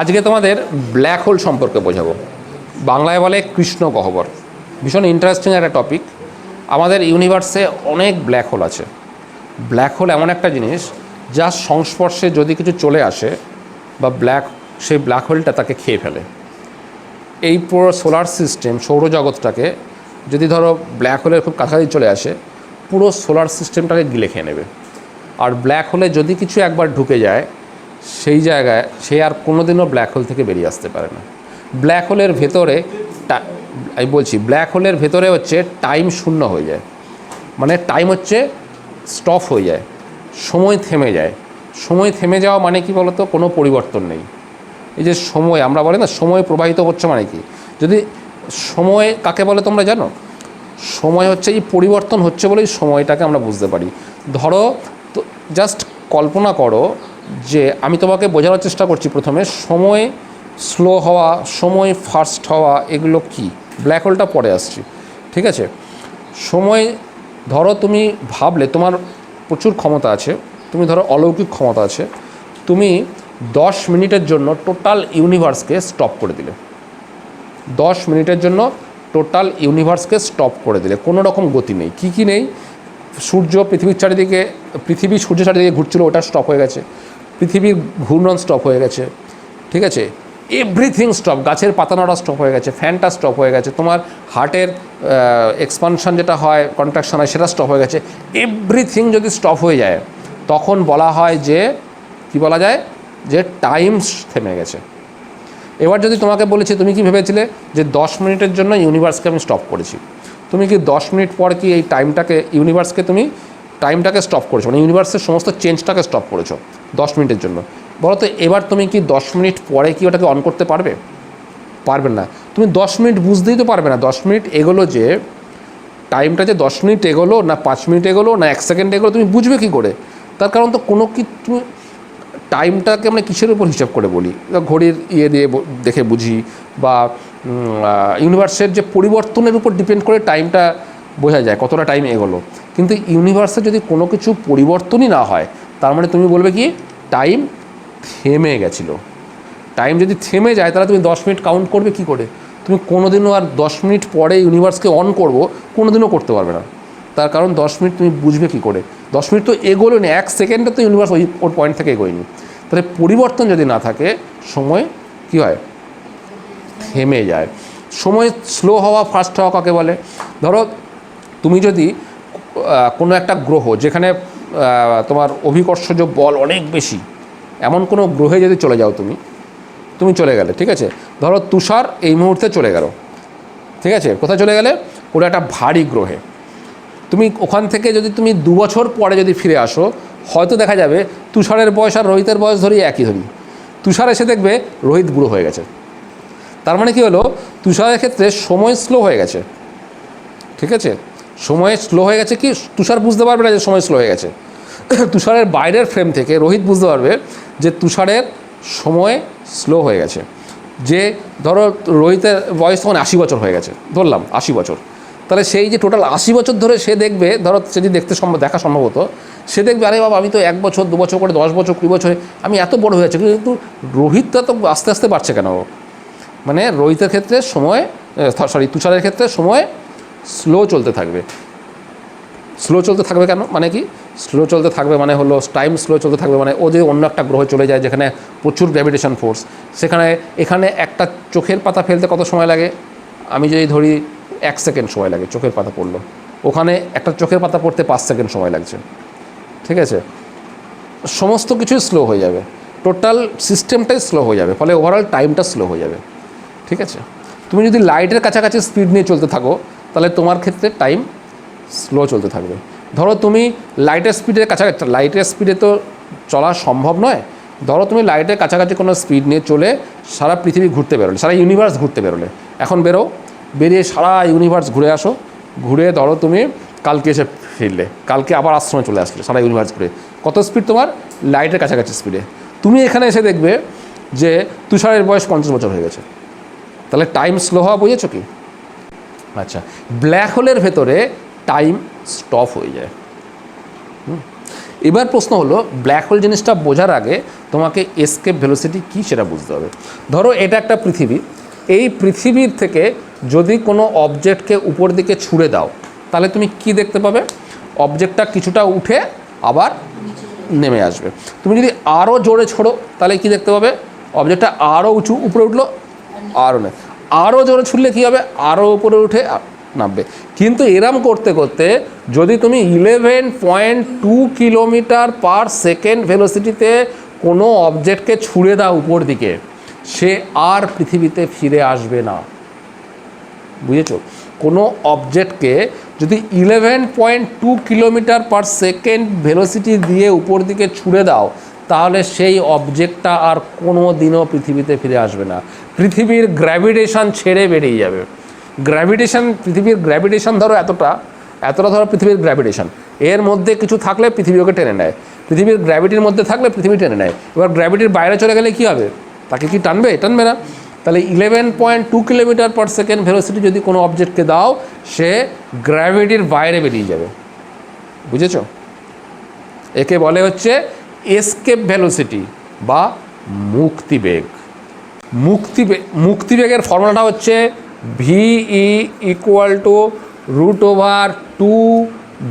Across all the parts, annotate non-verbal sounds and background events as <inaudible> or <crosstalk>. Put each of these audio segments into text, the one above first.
আজকে তোমাদের black hole সম্পর্কে বোঝাবো। বাংলায় বলে কৃষ্ণ গহ্বর। ভীষণ ইন্টারেস্টিং একটা টপিক আমাদের ইউনিভার্সে অনেক ব্ল্যাক হোল আছে। ব্ল্যাক হোল এমন একটা জিনিস যার সংস্পর্শে যদি কিছু চলে আসে, বা ব্ল্যাক সেই ব্ল্যাক হোলটা তাকে খেয়ে ফেলে। এই পুরো সোলার সিস্টেম সৌরজগৎটাকে যদি ধরো ব্ল্যাক হোলের খুব কাছাকাছি চলে আসে, পুরো সোলার সিস্টেমটাকে গিলে খেয়ে নেবে। আর ব্ল্যাক হোলে যদি কিছু একবার ঢুকে যায় সেই জায়গায় সে আর কোনোদিনও ব্ল্যাক হোল থেকে বেরিয়ে আসতে পারে না। ব্ল্যাক হোলের ভেতরে আমি বলছি ব্ল্যাক হোলের ভেতরে হচ্ছে টাইম শূন্য হয়ে যায়। মানে টাইম হচ্ছে স্টপ হয়ে যায়। সময় থেমে যায়। সময় থেমে যাওয়া মানে কি বলতো? কোনো পরিবর্তন নেই। এই যে সময়, আমরা বলি না, সময় প্রবাহিত হচ্ছে মানে কি? যদি সময় কাকে বলে তোমরা জানো? সময় হচ্ছে এই পরিবর্তন হচ্ছে বলেই সময়টাকে আমরা বুঝতে পারি। ধরো, তো জাস্ট কল্পনা করো যে আমি তোমাকে বোঝানোর চেষ্টা করছি প্রথমে, সময় স্লো হওয়া, সময় ফাস্ট হওয়া, এগুলো কি? ব্ল্যাক হোলটা পরে আসছি, ঠিক আছে? সময়, ধরো তুমি ভাবলে, তোমার প্রচুর ক্ষমতা আছে, তুমি ধরো অলৌকিক ক্ষমতা আছে, তুমি দশ মিনিটের জন্য টোটাল ইউনিভার্সকে স্টপ করে দিলে। দশ মিনিটের জন্য টোটাল ইউনিভার্সকে স্টপ করে দিলে, কোনো রকম গতি নেই। কী কী নেই? সূর্য পৃথিবীর চারিদিকে, পৃথিবী সূর্য চারিদিকে ঘুরছিল, ওটা স্টপ হয়ে গেছে। পৃথিবীর ঘূর্ণন স্টপ হয়ে গেছে, ঠিক আছে? এভরিথিং স্টপ গাছের পাতা নড়া স্টপ হয়ে গেছে ফ্যানটা স্টপ হয়ে গেছে, তোমার হার্টের এক্সপানশন যেটা হয় কন্ট্রাকশন হয়, সেটা স্টপ হয়ে গেছে। এভরিথিং যদি স্টপ হয়ে যায়, তখন বলা হয় যে, কি বলা যায়? যে টাইম থেমে গেছে। এবার যদি তোমাকে বলেছি, তুমি কি ভেবেছিলে? যে দশ মিনিটের জন্য ইউনিভার্সকে আমি স্টপ করেছি। তুমি কি দশ মিনিট পর কি এই টাইমটাকে ইউনিভার্সকে তুমি টাইমটাকে স্টপ করেছ মানে ইউনিভার্সের সমস্ত চেঞ্জটাকে স্টপ করেছ দশ মিনিটের জন্য। বলো তো, এবার তুমি কি দশ মিনিট পরে কি ওটাকে অন করতে পারবে? পারবে না। তুমি দশ মিনিট বুঝতেই তো পারবে না, দশ মিনিট এগোলো যে টাইমটা যে দশ মিনিট এগোলো, না পাঁচ মিনিট এগোলো, না এক সেকেন্ড এগোলো, তুমি বুঝবে কি করে? তার কারণ তো কোনো কি, তুমি টাইমটাকে আমরা কিসের উপর হিসাব করে বলি? ঘড়ির ইয়ে দিয়ে দেখে বুঝি, বা ইউনিভার্সের যে পরিবর্তনের উপর ডিপেন্ড করে টাইমটা বোঝা যায়, কতটা টাইম এগোলো। কিন্তু ইউনিভার্সে যদি কোনো কিছু পরিবর্তনই না হয়, তার মানে তুমি বলবে কি টাইম থেমে গেছিল। টাইম যদি থেমে যায়, তাহলে তুমি দশ মিনিট কাউন্ট করবে কি করে? তুমি কোনোদিনও আর দশ মিনিট পরে ইউনিভার্সকে অন করব, কোনোদিনও করতে পারবে না। তার কারণ দশ মিনিট তুমি বুঝবে কি করে? দশ মিনিট তো এগোলো না, এক সেকেন্ডে তো ইউনিভার্স ওই, ওর পয়েন্ট থেকে এগোয়নি। তাহলে পরিবর্তন যদি না থাকে, সময় কি হয়? থেমে যায়। সময় স্লো হওয়া ফাস্ট হওয়া কাকে বলে? ধরো, তুমি যদি কোনো একটা গ্রহ যেখানে তোমার অভিকর্ষজ বল অনেক বেশি, এমন কোনো গ্রহে যদি চলে যাও তুমি তুমি চলে গেলে, ঠিক আছে? ধরো তুষার এই মুহূর্তে চলে গেল, ঠিক আছে? কোথায় চলে গেলে? ওটা একটা ভারী গ্রহে। তুমি ওখান থেকে যদি তুমি দু বছর পরে যদি ফিরে আসো, হয়তো দেখা যাবে তুষারের বয়স আর রোহিতের বয়স ধরি একই ধরি। তুষার এসে দেখবে রোহিত বুড়ো হয়ে গেছে। তার মানে কি হলো? তুষারের ক্ষেত্রে সময় স্লো হয়ে গেছে। ঠিক আছে? সময় স্লো হয়ে গেছে কি? তুষার বুঝতে পারবে না যে সময় স্লো হয়ে গেছে। <coughs> তুষারের বাইরের ফ্রেম থেকে রোহিত বুঝতে পারবে যে তুষারের সময় স্লো হয়ে গেছে। যে ধরো রোহিতের বয়স তখন আশি বছর হয়ে গেছে। ধরলাম আশি বছর। তাহলে সেই যে টোটাল আশি বছর ধরে সে দেখবে, ধরো সে যদি দেখতে সম্ভব, দেখা সম্ভব হতো, সে দেখবে, আরে বাবা, আমি তো এক বছর, দু বছর করে, দশ বছর, কুড়ি বছরে, আমি এত বড় হয়ে যাচ্ছি। কিন্তু রোহিতটা তো আস্তে আস্তে বাড়ছে কেন? মানে রোহিতের ক্ষেত্রে সময় সরি তুষারের ক্ষেত্রে সময় স্লো চলতে থাকবে। স্লো চলতে থাকবে কেন? মানে কি? স্লো চলতে থাকবে মানে হলো টাইম স্লো চলতে থাকবে মানে ও যে অন্য একটা গ্রহে চলে যায় যেখানে প্রচুর গ্র্যাভিটেশন ফোর্স সেখানে, এখানে একটা চোখের পাতা ফেলতে কত সময় লাগে? আমি যদি ধরি এক সেকেন্ড সময় লাগে, চোখের পাতা পড়ল। ওখানে একটা চোখের পাতা পড়তে পাঁচ সেকেন্ড সময় লাগছে। ঠিক আছে? সমস্ত কিছুই স্লো হয়ে যাবে। টোটাল সিস্টেমটাই স্লো হয়ে যাবে, ফলে ওভারঅল টাইমটা স্লো হয়ে যাবে। ঠিক আছে? তুমি যদি লাইটের কাছাকাছি স্পিড নিয়ে চলতে থাকো তাহলে তোমার ক্ষেত্রে টাইম স্লো চলতে থাকবে। ধরো তুমি লাইটের স্পিডের কাছাকাছি লাইটের স্পিডে তো চলা সম্ভব নয়। ধরো তুমি লাইটের কাছাকাছি কোনো স্পিড নিয়ে চলে সারা পৃথিবী ঘুরতে বেরোলে, সারা ইউনিভার্স ঘুরতে বেরোলে। এখন বেরো, বেরিয়ে সারা ইউনিভার্স ঘুরে আসো। ঘুরে ধরো তুমি কালকে এসে ফিরলে, কালকে আবার আশ্রমে চলে আসলে সারা ইউনিভার্স ঘুরে। কত স্পিড তোমার? লাইটের কাছাকাছি স্পিডে তুমি এখানে এসে দেখবে যে তুষারের বয়স পঞ্চাশ বছর হয়ে গেছে। তাহলে টাইম স্লো হওয়া বুঝেছ কি? আচ্ছা ব্ল্যাক হোলের ভেতরে টাইম স্টপ হয়ে যায়। এবার প্রশ্ন হলো ব্ল্যাক হোল জিনিসটা বোঝার আগে তোমাকে এসকেপ ভেলোসিটি কী সেটা বুঝতে হবে। ধরো এটা একটা পৃথিবী, এই পৃথিবীর থেকে যদি কোনো অবজেক্টকে উপর দিকে ছুঁড়ে দাও, তাহলে তুমি কি দেখতে পাবে? অবজেক্টটা কিছুটা উঠে আবার নেমে আসবে। তুমি যদি আরও জোরে ছোড়ো, তাহলে কি দেখতে পাবে? অবজেক্টটা আরও উঁচু, উপরে উঠল আরও নেই আরও জোরে ছুটলে কী হবে? আরও উপরে উঠে নামবে। কিন্তু এরম করতে করতে যদি তুমি eleven point two kilometre per second ভেলোসিটিতে কোনো অবজেক্টকে ছুঁড়ে দাও উপর দিকে, সে আর পৃথিবীতে ফিরে আসবে না। বুঝেছ? কোনো অবজেক্টকে যদি eleven point two kilometre per second velocity দিয়ে উপর দিকে ছুঁড়ে দাও তাহলে সেই অবজেক্টটা আর কোনো দিনও পৃথিবীতে ফিরে আসবে না। পৃথিবীর গ্র্যাভিটেশন ছেড়ে বেরিয়ে যাবে। গ্র্যাভিটেশন পৃথিবীর গ্র্যাভিটেশন ধরো এতটা এতটা ধরো পৃথিবীর গ্র্যাভিটেশন এর মধ্যে কিছু থাকলে পৃথিবী ওকে টেনে নেয়। পৃথিবীর গ্র্যাভিটির মধ্যে থাকলে পৃথিবী টেনে নেয়। এবার গ্র্যাভিটির বাইরে চলে গেলে কী হবে? তাকে কি টানবে? টানবে না। তাহলে eleven point two kilometre per second velocity যদি কোনো অবজেক্টকে দাও, সে গ্র্যাভিটির বাইরে বেরিয়ে যাবে। বুঝেছ? একে বলে হচ্ছে এসকেপ ভেলোসিটি বা মুক্তিবেগ মুক্তিবেগ মুক্তিবেগের ফর্মুলাটা হচ্ছে VE equal to root over two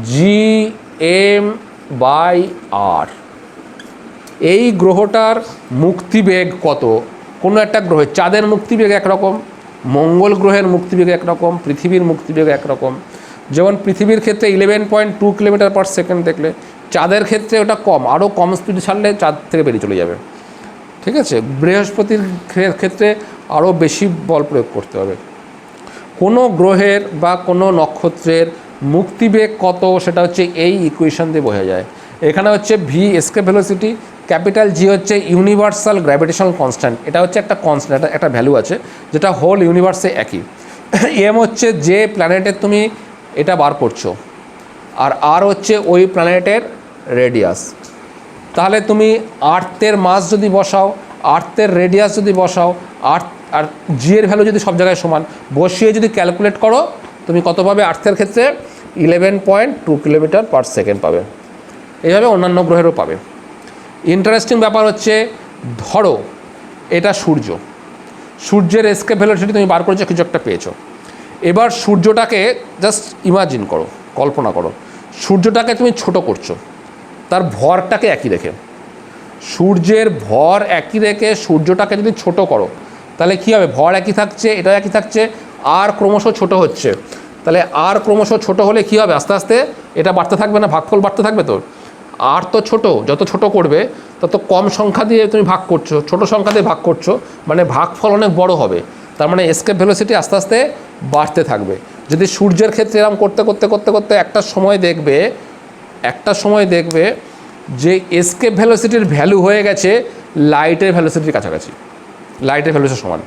G M by R এই গ্রহটার মুক্তিবেগ কত? কোনো একটা গ্রহের চাঁদের মুক্তিবেগ একরকম, মঙ্গল গ্রহের মুক্তিবেগ একরকম, পৃথিবীর মুক্তিবেগ একরকম। যেমন পৃথিবীর ক্ষেত্রে eleven point two kilometre per second দেখলে, চাঁদের ক্ষেত্রে ওটা কম, আরও কম স্পিড ছাড়লে চাঁদ থেকে বেরিয়ে চলে যাবে। ঠিক আছে? বৃহস্পতির ক্ষেত্রে আরও বেশি বল প্রয়োগ করতে হবে। কোনো গ্রহের বা কোনো নক্ষত্রের মুক্তিবেগ কত সেটা হচ্ছে এই ইকুয়েশন দিয়ে বোঝা যায়। এখানে হচ্ছে V escape velocity capital G হচ্ছে ইউনিভার্সাল গ্র্যাভিটেশনাল কনস্ট্যান্ট এটা হচ্ছে একটা কনস্ট্যান্ট একটা ভ্যালু আছে, যেটা হোল ইউনিভার্সে একই। এম হচ্ছে যে প্ল্যানেটের তুমি এটা বার করছ। আর আর হচ্ছে ওই প্ল্যানেটের রেডিয়াস তাহলে তুমি আর্থের মাস যদি বসাও আর্থের রেডিয়াস যদি বসাও আর্থ আর জি এর ভ্যালু যদি সব জায়গায় সমান, বসিয়ে যদি ক্যালকুলেট করো, তুমি কত পাবে আর্থের ক্ষেত্রে? Eleven point two kilometre per second পাবে। এইভাবে অন্যান্য গ্রহেরও পাবে। ইন্টারেস্টিং ব্যাপার হচ্ছে, ধরো, এটা সূর্য। সূর্যের এসকেপ ভেলোসিটি তুমি বার করেছ, কিছু একটা পেয়েছ। এবার সূর্যটাকে জাস্ট ইমাজিন করো, কল্পনা করো। সূর্যটাকে তুমি ছোট করছ, তার ভরটাকে একই রেখে। সূর্যের ভর একই রেখে সূর্যটাকে যদি ছোট করো, তাহলে কী হবে? ভর একই থাকছে এটা একই থাকছে, আর ক্রমশ ছোট হচ্ছে। তাহলে আর ক্রমশ ছোট হলে কী হবে? আস্তে আস্তে এটা বাড়তে থাকবে না, ভাগফল বাড়তে থাকবে তো? আর তো ছোট, যত ছোট করবে, তত কম সংখ্যা দিয়ে তুমি ভাগ করছ, ছোট সংখ্যা দিয়ে ভাগ করছ মানে ভাগফল অনেক বড় হবে। তার মানে এসকেপ ভেলোসিটি আস্তে আস্তে বাড়তে থাকবে। যদি সূর্যের ক্ষেত্রে এরকম করতে করতে করতে করতে একটা সময় দেখবে, একটা সময় দেখবে যে এসকেপ ভেলোসিটির ভ্যালু হয়ে গেছে লাইটের ভ্যালোসিটির কাছাকাছি। লাইটের ভ্যালুসের সমান।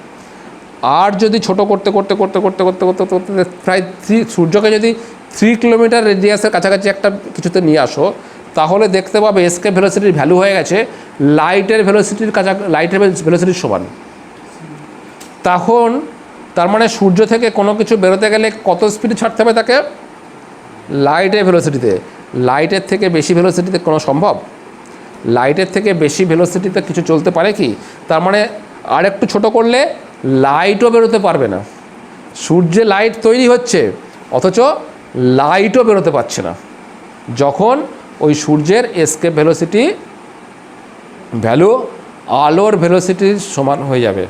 আর যদি ছোট করতে করতে করতে করতে করতে করতে করতে প্রায় থ্রি সূর্যকে যদি থ্রি কিলোমিটার রেডিয়াসের কাছাকাছি একটা কিছুতে নিয়ে আসো, তাহলে দেখতে পাবে এসকেপ ভেলোসিটির ভ্যালু হয়ে গেছে লাইটের ভেলোসিটির কাছা লাইটের ভেলোসিটির সমান। তখন তার মানে সূর্য থেকে কোনো কিছু বেরোতে গেলে কত স্পিডে ছাড়তে হবে তাকে? লাইটের ভেলোসিটিতে লাইটের থেকে বেশি ভেলোসিটিতে কোনো সম্ভব? লাইটের থেকে বেশি ভেলোসিটিতে কিছু চলতে পারে কি? তার মানে আর একটু ছোটো করলে লাইটও বেরোতে পারবে না। সূর্যে লাইট তৈরি হচ্ছে, অথচ লাইটও বেরোতে পারছে না। যখন ওই সূর্যের এসকেপ ভেলোসিটি ভ্যালু আলোর ভেলোসিটির সমান হয়ে যাবে।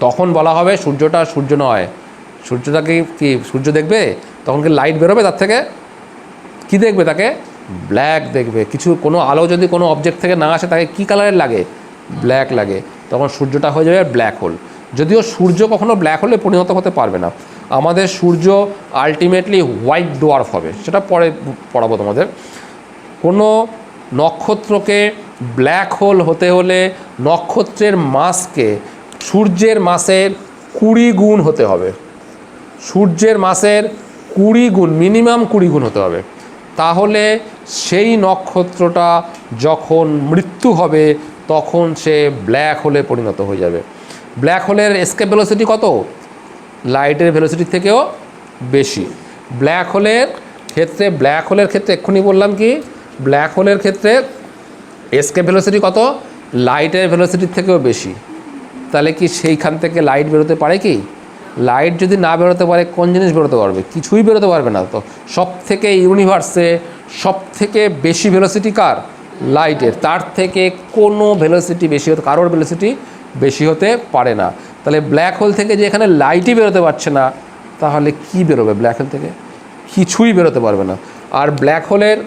তখন বলা হবে সূর্যটা সূর্য নয়। সূর্যটাকে কি, সূর্য দেখবে? তখন কি লাইট বেরোবে তার থেকে? কি দেখবে তাকে? ব্ল্যাক দেখবে। কিছু, কোনো আলো যদি কোনো অবজেক্ট থেকে না আসে তাকে কি কালারের লাগে? ব্ল্যাক লাগে। তখন সূর্যটা হয়ে যাবে ব্ল্যাক হোল যদিও সূর্য কখনো ব্ল্যাক হোলে পরিণত হতে পারবে না। আমাদের সূর্য আলটিমেটলি হোয়াইট ডোয়ার্ফ হবে। সেটা পরে পড়াবো তোমাদের। কোনো নক্ষত্রকে ব্ল্যাক হোল হতে হলে নক্ষত্রের মাসকে সূর্যের মাসের কুড়ি গুণ হতে হবে। সূর্যের মাসের কুড়ি গুণ, মিনিমাম কুড়ি গুণ হতে হবে। তাহলে সেই নক্ষত্রটা যখন মৃত্যু হবে, তখন সে ব্ল্যাক হোলে পরিণত হয়ে যাবে। ব্ল্যাক হোলের এসকেপ ভেলোসিটি কত? লাইটের ভেলোসিটির থেকেও বেশি। ব্ল্যাক হোলের ক্ষেত্রে, ব্ল্যাক হোলের ক্ষেত্রে, এক্ষুনি বললাম কি? ব্ল্যাক হোলের ক্ষেত্রে এসকে ভেলোসিটি কত? লাইটের ভেলোসিটির থেকেও বেশি। তাহলে কি সেইখান থেকে লাইট বেরোতে পারে কি? লাইট যদি না বেরোতে পারে, কোন জিনিস বেরোতে পারবে? কিছুই বেরোতে পারবে না তো। সব থেকে ইউনিভার্সে সব থেকে বেশি ভেলোসিটি কার? লাইটের তার থেকে কোনো ভেলোসিটি বেশি হতে, কারোর ভেলোসিটি বেশি হতে পারে না। তাহলে ব্ল্যাক হোল থেকে যে এখানে লাইটই বেরোতে পারছে না, তাহলে কি বেরোবে ব্ল্যাক হোল থেকে? কিছুই বেরোতে পারবে না। আর ব্ল্যাক হোলের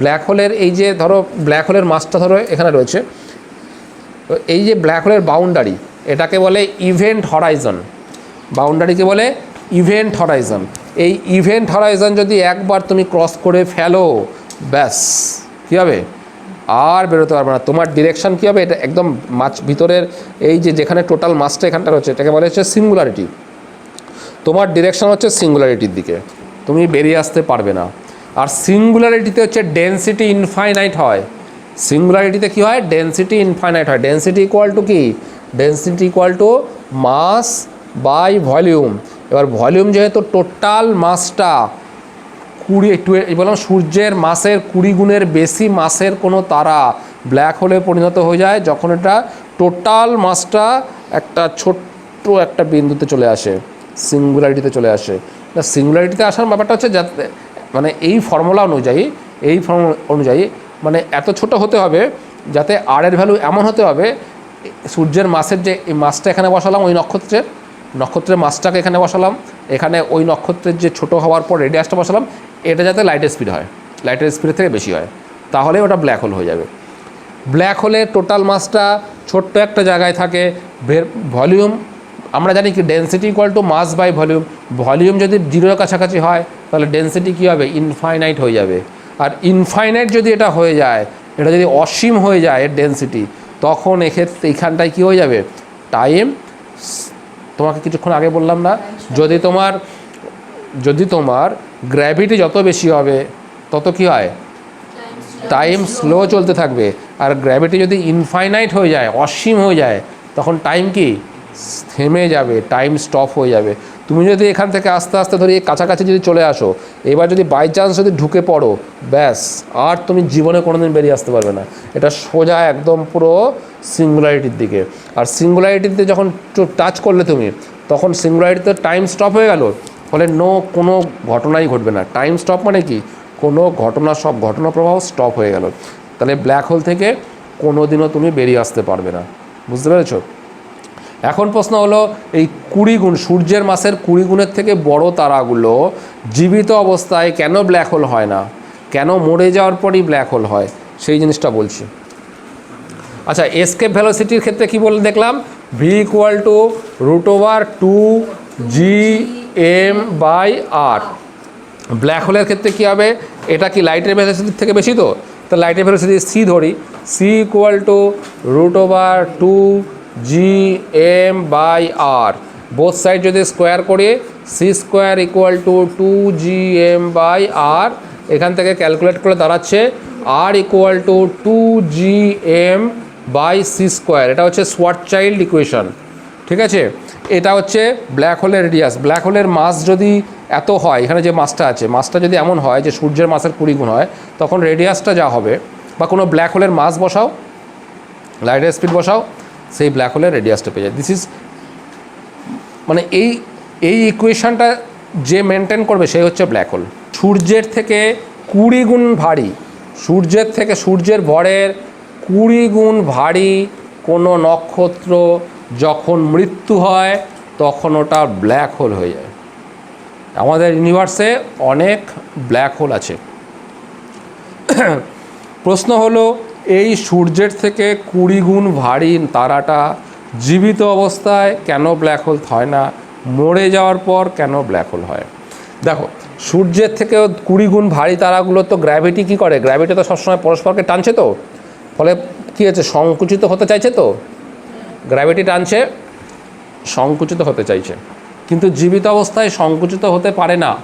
ব্ল্যাক হোলের এই যে ধরো ব্ল্যাক হোলের মাছটা ধরো এখানে রয়েছে। তো এই যে ব্ল্যাক হোলের বাউন্ডারি এটাকে বলে ইভেন্ট হরাইজন বাউন্ডারিকে বলে ইভেন্ট হরাইজন এই ইভেন্ট হরাইজন যদি একবার তুমি ক্রস করে ফেলো, ব্যাস, কী হবে? আর বেরোতে পারবে না। তোমার ডিরেকশন কী হবে? এটা একদম মাছ ভিতরের এই যে যেখানে টোটাল মাছটা এখানটা রয়েছে, এটাকে বলে হচ্ছে সিঙ্গুলারিটি তোমার ডিরেকশন হচ্ছে সিঙ্গুলারিটির দিকে। তুমি বেরিয়ে আসতে পারবে না। আর সিঙ্গুলারিটিতে হচ্ছে ডেন্সিটি ইনফাইনাইট হয়। সিঙ্গুলারিটিতে কী হয়? ডেন্সিটি ইনফাইনাইট হয়। ডেন্সিটি ইকুয়াল টু কি? Density equal to mass by volume এবার ভলিউম যেহেতু টোটাল মাসটা কুড়ি বললাম সূর্যের মাসের কুড়ি গুণের বেশি মাসের কোনো তারা ব্ল্যাক হোলে পরিণত হয়ে যায় যখন এটা টোটাল মাসটা একটা ছোট্ট একটা বিন্দুতে চলে আসে সিঙ্গুলারিটিতে চলে আসে। না সিঙ্গুলারিটিতে আসার ব্যাপারটা হচ্ছে যাতে মানে এই ফর্মুলা অনুযায়ী, এই ফর্মুলা অনুযায়ী মানে এত ছোট হতে হবে যাতে আর এর ভ্যালু এমন হতে হবে সূর্যের মাসের যে এই মাসটা এখানে বসালাম, ওই নক্ষত্রের নক্ষত্রের মাসটাকে এখানে বসালাম। এখানে ওই নক্ষত্রের যে ছোট হওয়ার পর রেডিয়াসটা বসালাম, এটা যাতে লাইটের স্পিড হয় লাইটের স্পিডের থেকে বেশি হয়। তাহলে ওটা ব্ল্যাক হোল হয়ে যাবে। ব্ল্যাক হোলে টোটাল মাসটা ছোট্ট একটা জায়গায় থাকে ভলিউম আমরা জানি কি density equal to mass by volume volume যদি জিরোর কাছাকাছি হয়, তাহলে ডেন্সিটি কী হবে? ইনফাইনাইট হয়ে যাবে। আর ইনফাইনাইট যদি এটা হয়ে যায়, এটা যদি অসীম হয়ে যায় এর ডেন্সিটি তখন এক্ষেত্রে এইখানটায় কী হয়ে যাবে? টাইম তোমাকে কিছুক্ষণ আগে বললাম না, যদি তোমার যদি তোমার গ্র্যাভিটি যত বেশি হবে, তত কি হয়? টাইম স্লো চলতে থাকবে। আর গ্র্যাভিটি যদি ইনফাইনাইট হয়ে যায়, অসীম হয়ে যায়, তখন টাইম কি? থেমে যাবে টাইম স্টপ হয়ে যাবে। তুমি যদি এখান থেকে আস্তে আস্তে ধরে কাছাকাছি যদি চলে আসো, এবার যদি বাই চান্স যদি ঢুকে পড়ো, ব্যাস, আর তুমি জীবনে কোনো দিন বেরিয়ে আসতে পারবে না। এটা সোজা একদম পুরো সিঙ্গুলারিটির দিকে। আর সিঙ্গুলারিটিতে যখন টাচ করলে তুমি, তখন সিঙ্গুলারিটিতে টাইম স্টপ হয়ে গেল। ফলে নো কোনো ঘটনাই ঘটবে না। টাইম স্টপ মানে কি? কোনো ঘটনা সব, ঘটনা প্রবাহ স্টপ হয়ে গেল। তাহলে ব্ল্যাক হোল থেকে কোনো দিনও তুমি বেরিয়ে আসতে পারবে না। বুঝতে পেরেছ? এখন প্রশ্ন হলো, এই কুড়ি গুণ, সূর্যের মাসের কুড়ি গুণের থেকে বড় তারাগুলো জীবিত অবস্থায় কেন ব্ল্যাক হোল হয় না? কেন মরে যাওয়ার পরই ব্ল্যাক হোল হয়? সেই জিনিসটা বলছি। আচ্ছা এসকেপ ভ্যালোসিটির ক্ষেত্রে কি বলে দেখলাম? V equal to root over two G M by R black হোলের ক্ষেত্রে কী হবে? এটা কি লাইটের ভ্যালোসিটির থেকে বেশি তো? তো লাইটের ভ্যালোসিটি সি ধরি। C equal to root over two G M by R both side যদি স্কোয়ার করি C square equal to two G M by R এখান থেকে ক্যালকুলেট করে দাঁড়াচ্ছে R equal to two G M by C square এটা হচ্ছে Schwarzschild equation ঠিক আছে? এটা হচ্ছে ব্ল্যাক হোলের রেডিয়াস ব্ল্যাক হোলের মাস যদি এত হয়, এখানে যে মাসটা আছে মাসটা যদি এমন হয় যে সূর্যের মাসের কুড়ি গুণ হয়, তখন রেডিয়াসটা যা হবে, বা কোনো ব্ল্যাক হোলের মাস বসাও লাইটের স্পিড বসাও সেই ব্ল্যাক হোলের রেডিয়াসটা পেয়ে যায়। দিস ইজ মানে এই এই ইকুয়েশনটা যে মেনটেন করবে সেই হচ্ছে ব্ল্যাক হোল সূর্যের থেকে কুড়ি গুণ ভারী, সূর্যের থেকে সূর্যের ভরের কুড়ি গুণ ভারী কোনো নক্ষত্র যখন মৃত্যু হয়, তখন ওটা ব্ল্যাক হোল হয়ে যায়। আমাদের ইউনিভার্সে অনেক ব্ল্যাক হোল আছে। প্রশ্ন হলো এই সূর্যের থেকে কুড়ি গুণ ভারী তারাটা জীবিত অবস্থায় কেন ব্ল্যাক হোল হয় না? মরে যাওয়ার পর কেন ব্ল্যাক হোল হয়? দেখো, সূর্যের থেকে কুড়ি গুণ ভারী তারাগুলো তো গ্র্যাভিটি কী করে? গ্র্যাভিটি তো সবসময় পরস্পরকে টানছে তো। ফলে কী হচ্ছে? সংকুচিত হতে চাইছে তো? গ্র্যাভিটি টানছে, সংকুচিত হতে চাইছে। কিন্তু জীবিত অবস্থায় সংকুচিত হতে পারে না।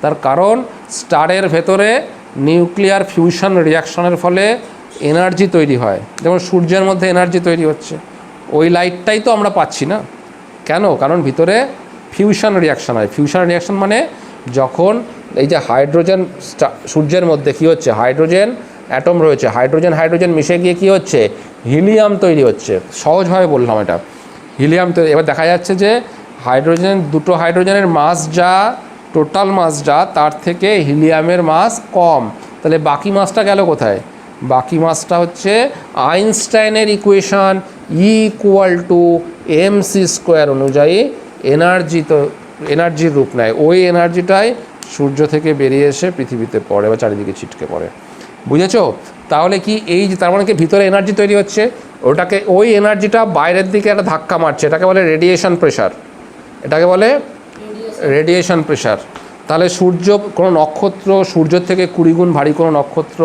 তার কারণ, স্টারের ভেতরে নিউক্লিয়ার ফিউশন রিয়াকশনের ফলে এনার্জি তৈরি হয়। যেমন সূর্যের মধ্যে এনার্জি তৈরি হচ্ছে। ওই লাইটটাই তো আমরা পাচ্ছি না। কেন? কারণ ভিতরে ফিউশন রিয়াকশান হয়। ফিউশন রিয়াকশন মানে যখন এই যে হাইড্রোজেন সূর্যের মধ্যে কী হচ্ছে? হাইড্রোজেন অ্যাটম রয়েছে। হাইড্রোজেন হাইড্রোজেন মিশে গিয়ে কী হচ্ছে? হিলিয়াম তৈরি হচ্ছে। সহজভাবে বললাম এটা। হিলিয়াম তৈরি এবার দেখা যাচ্ছে যে হাইড্রোজেন দুটো হাইড্রোজেনের মাস যা টোটাল মাস যা, তার থেকে হিলিয়ামের মাস কম। তাহলে বাকি মাসটা গেল কোথায়? বাকি মাসটা হচ্ছে আইনস্টাইনের equation E equal to M C square অনুযায়ী এনার্জি তো এনার্জির রূপ নেয়। ওই এনার্জিটাই সূর্য থেকে বেরিয়ে এসে পৃথিবীতে পড়ে বা চারিদিকে ছিটকে পড়ে। বুঝেছ? তাহলে কি এই যে, তার মানে কি ভিতরে এনার্জি তৈরি হচ্ছে? ওটাকে ওই এনার্জিটা বাইরের দিকে একটা ধাক্কা মারছে। এটাকে বলে রেডিয়েশন প্রেশার এটাকে বলে রেডিয়েশন প্রেশার তাহলে সূর্য কোনো নক্ষত্র সূর্যের থেকে কুড়ি গুণ ভারী কোনো নক্ষত্র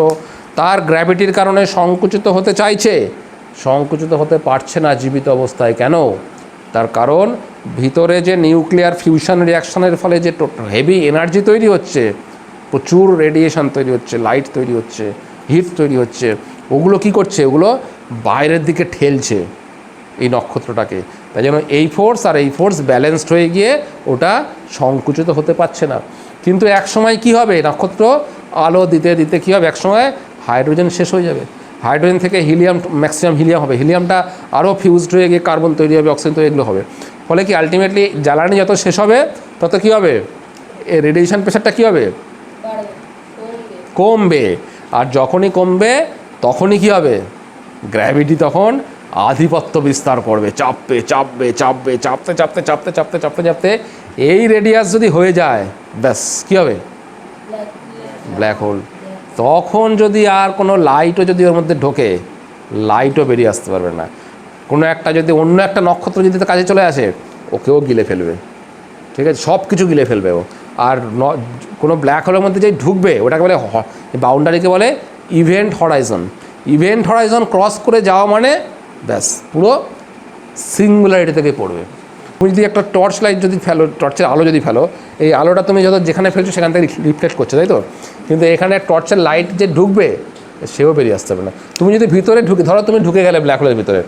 তার গ্র্যাভিটির কারণে সংকুচিত হতে চাইছে। সংকুচিত হতে পারছে না জীবিত অবস্থায়। কেন? তার কারণ, ভিতরে যে নিউক্লিয়ার ফিউশন রিয়াকশনের ফলে যে হেভি এনার্জি তৈরি হচ্ছে, প্রচুর রেডিয়েশন তৈরি হচ্ছে লাইট তৈরি হচ্ছে হিট তৈরি হচ্ছে, ওগুলো কি করছে? ওগুলো বাইরের দিকে ঠেলছে এই নক্ষত্রটাকে। তাই জন্য এই ফোর্স আর এই ফোর্স ব্যালেন্সড হয়ে গিয়ে ওটা সংকুচিত হতে পারছে না। কিন্তু এক সময় কি হবে? নক্ষত্র আলো দিতে দিতে কী হবে? এক সময় হাইড্রোজেন শেষ হয়ে যাবে। হাইড্রোজেন থেকে হিলিয়াম ম্যাক্সিমাম হিলিয়াম হবে। হিলিয়ামটা আরও ফিউজড হয়ে গিয়ে কার্বন তৈরি হবে অক্সিজেন তৈরি এগুলো হবে। ফলে কি আলটিমেটলি জ্বালানি যত শেষ হবে, তত কী হবে? এই রেডিয়েশন প্রেশারটা কী হবে? কমবে। আর যখনই কমবে, তখনই কী হবে? গ্র্যাভিটি তখন আধিপত্য বিস্তার করবে। চাপবে চাপবে চাপবে, চাপতে চাপতে চাপতে চাপতে চাপতে চাপতে এই রেডিয়াস যদি হয়ে যায়, ব্যাস, কী হবে? ব্ল্যাক হোল তখন যদি আর কোনো লাইটও যদি ওর মধ্যে ঢোকে, লাইটও বেরিয়ে আসতে পারবে না। কোনো একটা যদি অন্য একটা নক্ষত্র যদি কাছে চলে আসে, ওকেও গিলে ফেলবে। ঠিক আছে? সব কিছু গিলে ফেলবে ও। আর ন- কোনো ব্ল্যাক হোলের মধ্যে যেই ঢুকবে, ওটাকে বলে বাউন্ডারিকে বলে event horizon event horizon cross করে যাওয়া মানে ব্যাস, পুরো সিঙ্গুলারিটি থেকে পড়বে। তুমি যদি একটা টর্চ লাইট যদি ফেলো টর্চের আলো যদি ফেলো, এই আলোটা তুমি যত যেখানে ফেলছো সেখান থেকে রিফ্লেক্ট করছে, তাই তো? কিন্তু এখানে টর্চের লাইট যে ঢুকবে, সেও বেরিয়ে আসতে হবে না। তুমি যদি ভিতরে ঢুকে, ধরো তুমি ঢুকে গেলে ব্ল্যাক হোলের ভিতরে।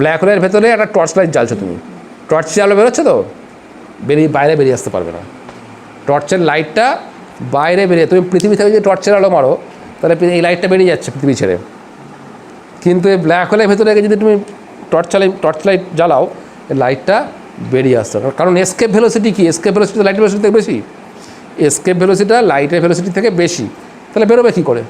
ব্ল্যাক হোলের ভেতরে একটা টর্চ লাইট জ্বালছো তুমি। টর্চের আলো বেরোচ্ছে তো? বেরিয়ে, বাইরে বেরিয়ে আসতে পারবে না। টর্চের লাইটটা বাইরে বেরিয়ে, তুমি পৃথিবী থেকে যদি টর্চের আলো মারো, তাহলে এই লাইটটা বেরিয়ে যাচ্ছে পৃথিবী ছেড়ে। কিন্তু এই ব্ল্যাক হোলের ভেতরে যদি তুমি টর্চ চালাই টর্চ লাইট জ্বালাও লাইটটা বেরিয়ে আসতে হবে। কারণ এসকেপ ভেলোসিটি কি? এসকেপ ভেলোসিটি লাইটের ভেলোসিটি থেকে বেশি। এসকেপ ভেলোসিটা লাইটের ভেলোসিটি থেকে বেশি। তাহলে বেরোবে কী করে?